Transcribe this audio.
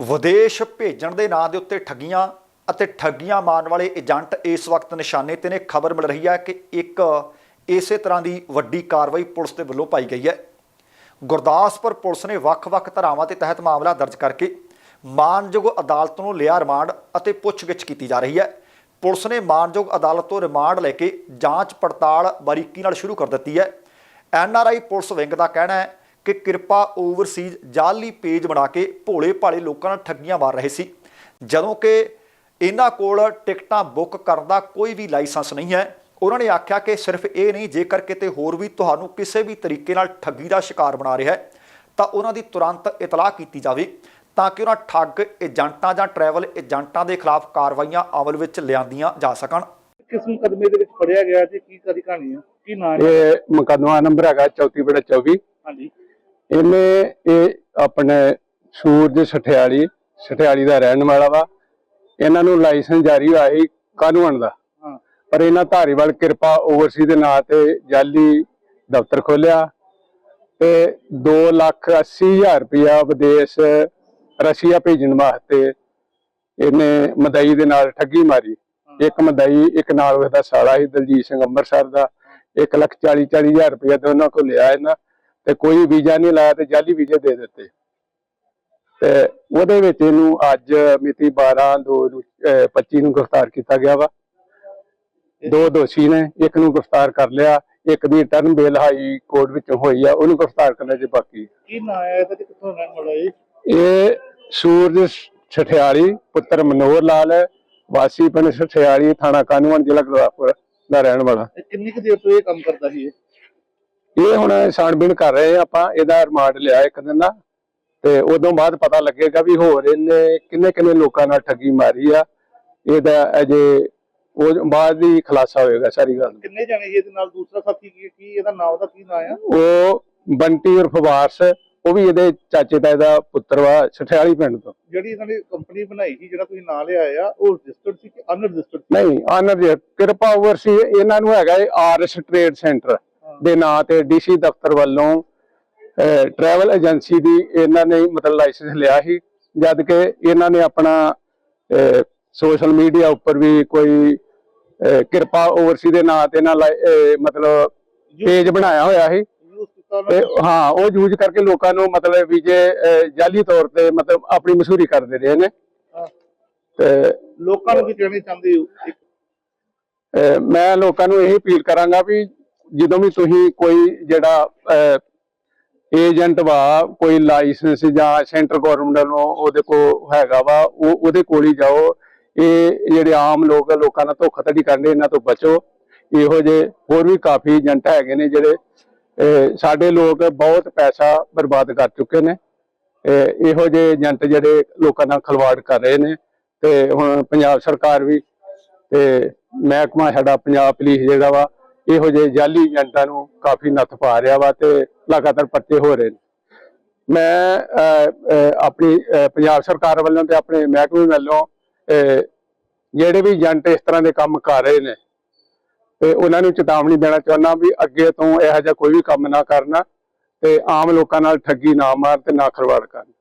ਵਿਦੇਸ਼ ਭੇਜਣ ਦੇ ਨਾਂ ਦੇ ਉੱਤੇ ਠੱਗੀਆਂ ਅਤੇ ਠੱਗੀਆਂ ਮਾਰਨ ਵਾਲੇ ਏਜੰਟ ਇਸ ਵਕਤ ਨਿਸ਼ਾਨੇ ਤੇ ਨੇ। ਖਬਰ ਮਿਲ ਰਹੀ ਹੈ ਕਿ ਇੱਕ ਇਸੇ ਤਰ੍ਹਾਂ ਦੀ ਵੱਡੀ ਕਾਰਵਾਈ ਪੁਲਿਸ ਦੇ ਵੱਲੋਂ ਪਾਈ ਗਈ ਹੈ। ਗੁਰਦਾਸਪੁਰ ਪੁਲਿਸ ਨੇ ਵੱਖ-ਵੱਖ ਧਾਰਾਵਾਂ ਦੇ ਤਹਿਤ ਮਾਮਲਾ ਦਰਜ ਕਰਕੇ ਮਾਨਯੋਗ ਅਦਾਲਤ ਨੂੰ ਲਿਆ ਰਿਮਾਂਡ ਅਤੇ ਪੁੱਛਗਿੱਛ ਕੀਤੀ ਜਾ ਰਹੀ ਹੈ। ਪੁਲਿਸ ਨੇ ਮਾਨਯੋਗ ਅਦਾਲਤ ਤੋਂ ਰਿਮਾਂਡ ਲੈ ਕੇ ਜਾਂਚ ਪੜਤਾਲ ਬਾਰੀਕੀ ਨਾਲ ਸ਼ੁਰੂ ਕਰ ਦਿੱਤੀ ਹੈ। ਐਨਆਰਆਈ ਪੁਲਿਸ ਵਿੰਗ ਦਾ ਕਹਿਣਾ ਹੈ ਕਿ ਕਿਰਪਾ ਓਵਰਸੀਜ਼ ਜਾਲੀ ਪੇਜ ਬਣਾ ਕੇ ਭੋਲੇ ਭਾਲੇ ਲੋਕਾਂ ਨਾਲ ਠੱਗੀਆਂ ਮਾਰ ਰਹੇ ਸੀ। ਜਦੋਂ ਕਿ ਇਹਨਾਂ ਕੋਲ ਟਿਕਟਾਂ ਬੁੱਕ ਕਰਨ ਦਾ ਕੋਈ ਵੀ ਲਾਇਸੈਂਸ ਨਹੀਂ ਹੈ ਉਹਨਾਂ ਨੇ ਆਖਿਆ ਕਿ ਸਿਰਫ ਇਹ ਨਹੀਂ ਜੇਕਰ ਕਿਤੇ ਹੋਰ ਵੀ ਤੁਹਾਨੂੰ ਕਿਸੇ ਵੀ ਤਰੀਕੇ ਨਾਲ ਠੱਗੀ ਦਾ ਸ਼ਿਕਾਰ ਬਣਾ ਰਿਹਾ ਹੈ ਤਾਂ ਉਹਨਾਂ ਦੀ ਤੁਰੰਤ ਇਤਲਾਹ ਕੀਤੀ ਜਾਵੇ ਤਾਂ ਕਿ ਉਹਨਾਂ ਠੱਗ ਏਜੰਟਾਂ ਜਾਂ ਟਰੈਵਲ ਏਜੰਟਾਂ ਦੇ ਖਿਲਾਫ ਕਾਰਵਾਈਆਂ ਅਮਲ ਵਿੱਚ ਲਿਆਂਦੀਆਂ ਜਾ ਸਕਣ। ਕਿਸ ਮੁਕਦਮੇ ਦੇ ਵਿੱਚ ਫੜਿਆ ਗਿਆ ਤੇ ਕੀ ਕਦੀ ਕਹਾਣੀ ਹੈ? ਕੀ ਨਾਂ ਹੈ? ਇਹ ਮੁਕੱਦਮਾ ਨੰਬਰ ਹੈਗਾ 34 ਬੜਾ 24 ਹਾਂਜੀ। ਇਹਨੇ ਇਹ ਆਪਣੇ ਸੂਰਜ ਸਠਿਆਲੀ ਸਠਿਆਲੀ ਦਾ ਰਹਿਣ ਵਾਲਾ ਵਾ। ਇਹਨਾਂ ਨੂੰ ਲਾਇਸੈਂਸ ਜਾਰੀ ਹੋਇਆ ਸੀ ਕਾਨੂੰਨ ਦਾ। ਪਰ ਇਹਨਾਂ ਧਾਰੀਵਾਲ ਕਿਰਪਾ ਓਵਰਸੀ ਦੇ ਨਾਂ ਤੇ ਜਾਲੀ ਦਫ਼ਤਰ ਖੋਲਿਆ ਤੇ 2 ਲੱਖ 80 ਹਜ਼ਾਰ ਰੁਪਇਆ ਵਿਦੇਸ਼ ਰਸ਼ੀਆ ਭੇਜਣ ਵਾਸਤੇ ਇਹਨੇ ਮਦਈ ਦੇ ਨਾਲ ਠੱਗੀ ਮਾਰੀ। ਇੱਕ ਮਦਈ ਇੱਕ ਨਾਲ ਉਹਦਾ ਸਾਲਾ ਸੀ ਦਲਜੀਤ ਸਿੰਘ ਅੰਮ੍ਰਿਤਸਰ ਦਾ। 1 ਲੱਖ 40 40 ਹਜ਼ਾਰ ਰੁਪਇਆ ਦੋਨਾਂ ਕੋਲ ਲਿਆ ਇਹਨਾਂ। ਤੇ ਕੋਈ ਵੀਜ਼ਾ ਨਹੀਂ ਲਾਇਆ ਤੇ ਜਾਲੀ ਵੀਜ਼ੇ ਦੇ ਦਿੱਤੇ। ਤੇ ਉਹਦੇ ਵਿੱਚ ਇਹਨੂੰ ਅੱਜ ਮਿਤੀ 12 2 ਨੂੰ ਅਹ 25 ਨੂੰ ਗ੍ਰਿਫਤਾਰ ਕੀਤਾ ਗਿਆ ਵਾ। ਦੋ ਦੋਸ਼ੀ ਨੇ ਇੱਕ ਨੂੰ ਗ੍ਰਿਫਤਾਰ ਕਰ ਲਿਆ ਇੱਕ ਦੀ ਟਰਨ ਬੇਲ ਹਾਈ ਕੋਰਟ ਵਿੱਚੋਂ ਹੋਈ ਆ ਉਹਨੂੰ ਗ੍ਰਿਫਤਾਰ ਕਰਨਾ ਜੇ ਬਾਕੀ। ਕੀ ਨਾਂ ਹੈ ਤੇ ਕਿੱਥੋਂ ਰਹਿਣ ਵਾਲਾ ਇਹ? ਸੂਰਜ ਛਠਿਆਲੀ ਪੁੱਤਰ ਮਨੋਹਰ ਲਾਲ ਹੈ ਵਾਸੀ ਪਿੰਡ ਛਠਿਆਲੀ ਥਾਣਾ ਕਾਨੂੰਨ ਜ਼ਿਲ੍ਹਾ ਗੁਰਦਾਸਪੁਰ ਦਾ ਰਹਿਣ ਵਾਲਾ। ਕਿੰਨੀ ਕੁ ਦੇਰ ਤੋਂ ਇਹ ਕੰਮ ਕਰਦਾ ਸੀ ਇਹ? ਇਹ ਹੁਣ ਛਾਣਬੀਣ ਕਰ ਰਹੇ ਆ ਆਪਾਂ ਇਹਦਾ ਰਿਮਾਂਡ ਲਿਆ ਇੱਕ ਦਿਨ ਦਾ। ਤੇ ਉਦੋਂ ਬਾਅਦ ਪਤਾ ਲੱਗੇਗਾ ਵੀ ਹੋਰ ਇਹਨੇ ਕਿੰਨੇ ਕਿੰਨੇ ਲੋਕਾਂ ਨਾਲ ਠੱਗੀ ਮਾਰੀ ਆ। ਇਹਦਾ ਅਜੇ ਉਹ ਬਾਅਦ ਹੀ ਖੁਲਾਸਾ ਹੋਏਗਾ ਸਾਰੀ ਗੱਲ। ਕਿੰਨੇ ਜਾਣੇ ਸੀ ਇਹਦੇ ਨਾਲ? ਦੂਸਰਾ ਸਾਥੀ ਕੀ ਕੀ ਇਹਦਾ ਨਾਮ ਦਾ ਕੀ ਨਾਂ ਆ? ਉਹ ਬੰਟੀ ਉਰਫ ਵਾਰਸ ਉਹ ਵੀ ਇਹਦੇ ਚਾਚੇ ਦਾ ਇਹਦਾ ਪੁੱਤਰ ਵਾ ਛਠਿਆਲੀ ਪਿੰਡ ਤੋਂ। ਜਿਹੜੀ ਇਹਨਾਂ ਨੇ ਕੰਪਨੀ ਬਣਾਈ ਸੀ ਜਿਹੜਾ ਤੁਸੀਂ ਨਾਂ ਲਿਆ ਆ ਉਹ ਰਜਿਸਟਰਡ ਸੀ ਕਿ ਅਨਰਜਿਸਟਰਡ ਸੀ? ਨਹੀਂ ਆਨਰ ਕਿਰਪਾ ਓਵਰਸੀ ਇਹਨਾਂ ਨੂੰ ਹੈਗਾ ਆਰਐਸ ਟ੍ਰੇਡ ਸੈਂਟਰ ਦੇ ਨਾਂ ਤੇ ਡੀਸੀ ਦਫ਼ਤਰ ਵੱਲੋਂ ਟਰੈਵਲ ਏਜੰਸੀ ਦੀ ਇਹਨਾਂ ਨੇ ਮਤਲਬ ਲਾਇਸੈਂਸ ਲਿਆ ਸੀ। ਜਦ ਕਿ ਇਹਨਾਂ ਨੇ ਆਪਣਾ ਸੋਸ਼ਲ ਮੀਡੀਆ ਉੱਪਰ ਵੀ ਕੋਈ ਕਿਰਪਾ ਓਵਰਸੀ ਦੇ ਨਾਂ ਤੇ ਅਹ, ਮਤਲਬ ਪੇਜ ਬਣਾਇਆ ਹੋਇਆ ਸੀ। ਤੇ ਨੇ? ਹਾਂ ਉਹ ਯੂਜ਼ ਕਰਕੇ ਲੋਕਾਂ ਨੂੰ ਮਤਲਬ ਵੀਜੇ ਜਾਲੀ ਤੌਰ ਤੇ ਮਤਲਬ ਆਪਣੀ ਮਸ਼ਹੂਰੀ ਕਰਦੇ ਰਹੇ ਨੇ। ਤੇ ਲੋਕਾਂ ਨੂੰ ਵੀ ਕਹਿਣਾ ਚਾਹੁੰਦੇ ਹੋ? ਮੈਂ ਲੋਕਾਂ ਨੂੰ ਇਹ ਅਪੀਲ ਕਰਾਂਗਾ ਵੀ ਜਦੋਂ ਵੀ ਤੁਸੀਂ ਕੋਈ ਜਿਹੜਾ ਏਜੰਟ ਵਾ, ਕੋਈ ਲਾਇਸੈਂਸ ਜਾਂ ਸੈਂਟਰ ਗਵਰਨਮੈਂਟ ਵੱਲੋਂ ਉਹਦੇ ਕੋ ਹੈਗਾ ਵਾ, ਉਹ, ਉਹਦੇ ਕੋਲ ਹੀ ਜਾਓ। ਇਹ ਜਿਹੜੇ ਆਮ ਲੋਕ ਲੋਕਾਂ ਨਾਲ ਧੋਖਾਧੜੀ ਕਰਦੇ, ਇਹਨਾਂ ਤੋਂ ਬਚੋ। ਇਹੋ ਜਿਹੇ ਹੋਰ ਵੀ ਕਾਫੀ ਏਜੰਟ ਹੈਗੇ ਨੇ ਜਿਹੜੇ ਸਾਡੇ ਲੋਕ ਬਹੁਤ ਪੈਸਾ ਬਰਬਾਦ ਕਰ ਚੁੱਕੇ ਨੇ। ਇਹੋ ਜਿਹੇ ਏਜੰਟ ਜਿਹੜੇ ਲੋਕਾਂ ਨਾਲ ਖਲਵਾੜ ਕਰ ਰਹੇ ਨੇ। ਤੇ ਹੁਣ ਪੰਜਾਬ ਸਰਕਾਰ ਵੀ, ਤੇ ਮਹਿਕਮਾ ਸਾਡਾ ਪੰਜਾਬ ਪੁਲਿਸ ਜਿਹੜਾ ਵਾ ਇਹੋ ਜਿਹੇ ਜਾਲੀ ਏਜੰਟਾਂ ਨੂੰ ਕਾਫੀ ਨੱਥ ਪਾ ਰਿਹਾ ਵਾ ਤੇ ਲਗਾਤਾਰ ਪਰਚੇ ਹੋ ਰਹੇ ਨੇ। ਮੈਂ ਆਪਣੀ ਪੰਜਾਬ ਸਰਕਾਰ ਵੱਲੋਂ ਤੇ ਆਪਣੇ ਮਹਿਕਮੇ ਵੱਲੋਂ ਜਿਹੜੇ ਵੀ ਏਜੰਟ ਇਸ ਤਰ੍ਹਾਂ ਦੇ ਕੰਮ ਕਰ ਰਹੇ ਨੇ, ਤੇ ਉਹਨਾਂ ਨੂੰ ਚੇਤਾਵਨੀ ਦੇਣਾ ਚਾਹੁੰਦਾ ਵੀ ਅੱਗੇ ਤੋਂ ਇਹੋ ਜਿਹਾ ਕੋਈ ਵੀ ਕੰਮ ਨਾ ਕਰਨਾ ਤੇ ਆਮ ਲੋਕਾਂ ਨਾਲ ਠੱਗੀ ਨਾ ਮਾਰ ਤੇ ਨਾ ਖਰਵਾੜ ਕਰਨ।